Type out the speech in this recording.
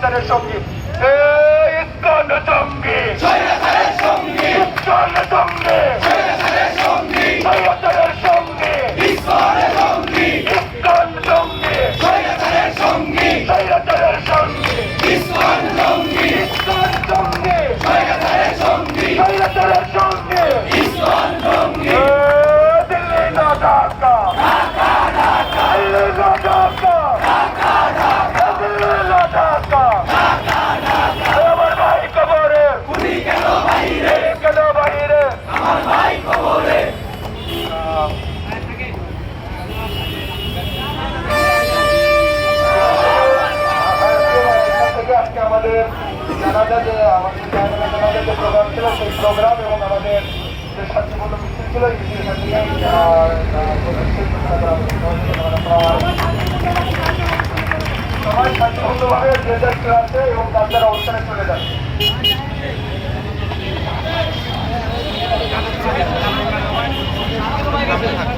在这上面。ছিল সেই প্রোগ্রাম এবং আমাদের যে শান্তিপূর্ণ মিছিল ছিল, এই মিছিল সবাই শান্তিপূর্ণভাবে যে যার ক্লাসে এবং তার দ্বারা অনুষ্ঠানে চলে যাচ্ছে। থাকবে